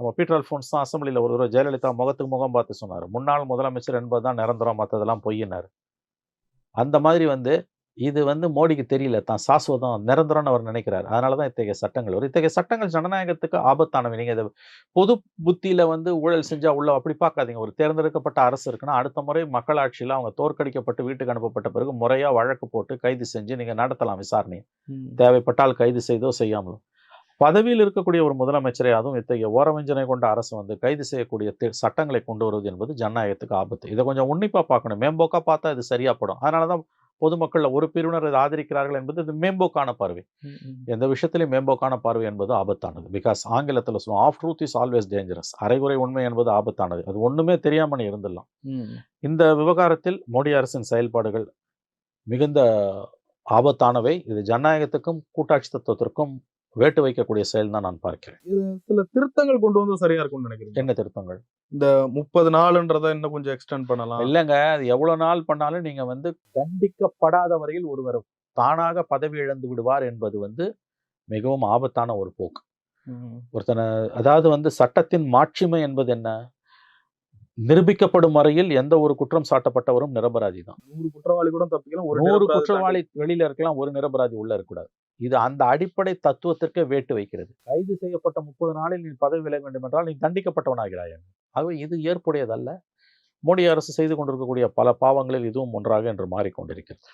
நம்ம பீட்டர் அல்ஃபோன்ஸ் தான் அசம்பிளியில் ஒரு தடவை ஜெயலலிதா முகத்துக்கு முகம் பார்த்து சொன்னார். முன்னாள் முதலமைச்சர் என்பது தான் நிரந்தரம் மற்றதெல்லாம் பொய்யினார் அந்த மாதிரி வந்து இது வந்து மோடிக்கு தெரியல. தான் சாஸ்வதம் நிரந்தரம்னு அவர் நினைக்கிறார். அதனால தான் இத்தகைய சட்டங்கள் வரும். இத்தகைய சட்டங்கள் ஜனநாயகத்துக்கு ஆபத்தானவை. நீங்கள் இதை பொது புத்தியில் வந்து ஊழல் செஞ்சால் உள்ள அப்படி பார்க்காதீங்க. ஒரு தேர்ந்தெடுக்கப்பட்ட அரசு இருக்குன்னா அடுத்த முறை மக்களாட்சியில் அவங்க தோற்கடிக்கப்பட்டு வீட்டுக்கு அனுப்பப்பட்ட பிறகு முறையாக வழக்கு போட்டு கைது செஞ்சு நீங்கள் நடத்தலாம் விசாரணை தேவைப்பட்டால் கைது செய்தோ செய்யாமலோ. பதவியில் இருக்கக்கூடிய ஒரு முதலமைச்சரை அதுவும் இத்தகைய ஓரவஞ்சனை கொண்ட அரசு வந்து கைது செய்யக்கூடிய சட்டங்களை கொண்டு வருவது என்பது ஜனநாயகத்துக்கு ஆபத்து. இதை கொஞ்சம் உன்னிப்பாக பார்க்கணும். மேம்போக்கா பார்த்தா இது சரியாப்படும் அதனால தான் பொதுமக்களில் ஒரு பிரிவினர் இதை ஆதரிக்கிறார்கள் என்பது இது மேம்போக்கான பார்வை. எந்த விஷயத்திலையும் மேம்போக்கான பார்வை என்பது ஆபத்தானது. பிகாஸ் ஆங்கிலத்தில் சொல்லுவோம் half truth is always dangerous அரைகுறை உண்மை என்பது ஆபத்தானது. அது ஒண்ணுமே தெரியாம நீ இருந்துடலாம் இந்த விவகாரத்தில் மோடி அரசின் செயல்பாடுகள் மிகுந்த ஆபத்தானவை. இது ஜனநாயகத்துக்கும் கூட்டாட்சி தத்துவத்திற்கும் வேட்டு வைக்கக்கூடிய செயல் தான் நான் பார்க்கிறேன். சில திருத்தங்கள் கொண்டு வந்து சரியா இருக்கும்னு நினைக்கிறீங்க? என்ன திருத்தங்கள்? இந்த முப்பது நாளுன்றத இன்னும் கொஞ்சம் எக்ஸ்டெண்ட் பண்ணலாம். இல்லைங்க அது எவ்வளவு நாள் பண்ணாலும் நீங்க வந்து தண்டிக்கப்படாத வரையில் ஒருவர் தானாக பதவி இழந்து விடுவார் என்பது வந்து மிகவும் ஆபத்தான ஒரு போக்கு. ஒருத்தனை அதாவது வந்து சட்டத்தின் மாட்சிமை என்பது என்ன? நிரூபிக்கப்படும் வரையில் எந்த ஒரு குற்றம் சாட்டப்பட்டவரும் நிரபராதி தான் நூறு குற்றவாளி கூட தப்பிக்கலாம் ஒரு நூறு குற்றவாளி வெளியில இருக்கலாம் ஒரு நிரபராதி உள்ள இருக்கக்கூடாது. இது அந்த அடிப்படை தத்துவத்திற்கே வேட்டு வைக்கிறது. கைது செய்யப்பட்ட முப்பது நாளில் நீ பதவி விலக வேண்டும் என்றால் நீ தண்டிக்கப்பட்டவனாகிறாய் ஆகவே இது ஏற்புடையதல்ல. மோடி அரசு செய்து கொண்டிருக்கக்கூடிய பல பாவங்களில் இதுவும் ஒன்றாக என்று மாறிக்கொண்டிருக்கிறது.